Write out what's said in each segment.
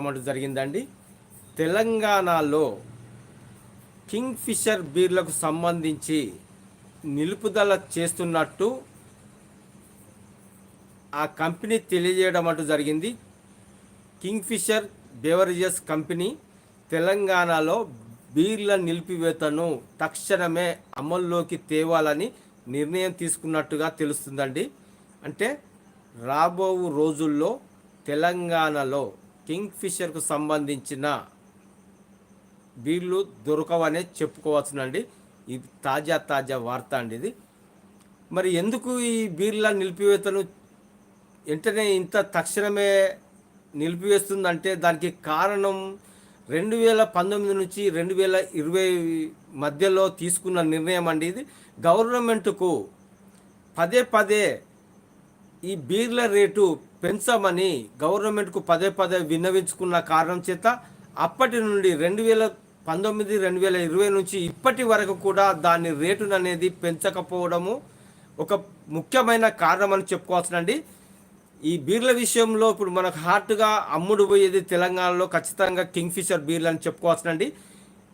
అంటూ జరిగిందండి. తెలంగాణలో కింగ్ ఫిషర్ బీర్లకు సంబంధించి నిలుపుదల చేస్తున్నట్టు ఆ కంపెనీ తెలియజేయడం అంటూ జరిగింది. కింగ్ ఫిషర్ బెవరేజెస్ కంపెనీ తెలంగాణలో బీర్ల నిలిపివేతను తక్షణమే అమల్లోకి తేవాలని నిర్ణయం తీసుకున్నట్టుగా తెలుస్తుందండి. అంటే రాబో రోజుల్లో తెలంగాణలో కింగ్ఫిషర్కు సంబంధించిన బీర్లు దొరకవనే చెప్పుకోవచ్చునండి ఇది తాజా తాజా వార్త అండి ఇది. మరి ఎందుకు ఈ బీర్ల నిలిపివేతను వెంటనే ఇంత తక్షణమే నిలిపివేస్తుందంటే దానికి కారణం రెండు వేల పంతొమ్మిది నుంచి రెండు వేల ఇరవై మధ్యలో తీసుకున్న నిర్ణయం అండి ఇది. గవర్నమెంట్కు పదే పదే ఈ బీర్ల రేటు పెంచమని గవర్నమెంట్కు పదే పదే విన్నవించుకున్న కారణం చేత అప్పటి నుండి రెండు వేల పంతొమ్మిది రెండు వేల ఇరవై నుంచి ఇప్పటి వరకు కూడా దాని రేటును అనేది పెంచకపోవడము ఒక ముఖ్యమైన కారణం అని చెప్పుకోవచ్చునండి ఈ బీర్ల విషయంలో ఇప్పుడు మనకు హార్ట్గా అమ్ముడు పోయేది తెలంగాణలో ఖచ్చితంగా కింగ్ ఫిషర్ బీర్లు అని చెప్పుకోవచ్చునండి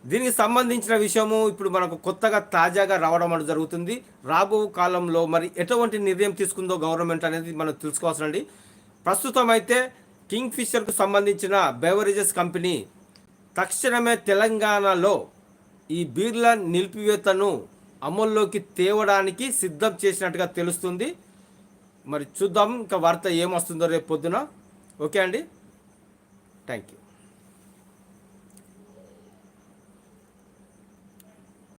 దీనికి సంబంధించిన విషయము ఇప్పుడు మనకు కొత్తగా తాజాగా రావడం అనేది జరుగుతుంది. రాబో కాలంలో మరి ఎటువంటి నిర్ణయం తీసుకుందో గవర్నమెంట్ అనేది మనం తెలుసుకోవాల్సిందండి. ప్రస్తుతం అయితే కింగ్ ఫిషర్కు సంబంధించిన బెవరేజెస్ కంపెనీ తక్షణమే తెలంగాణలో ఈ బీర్ల నిలిపివేతను అమల్లోకి తేవడానికి సిద్ధం చేసినట్టుగా తెలుస్తుంది. మరి చూద్దాం ఇంకా వార్త ఏమొస్తుందో రేపు పొద్దున. ఓకే అండి. Thank you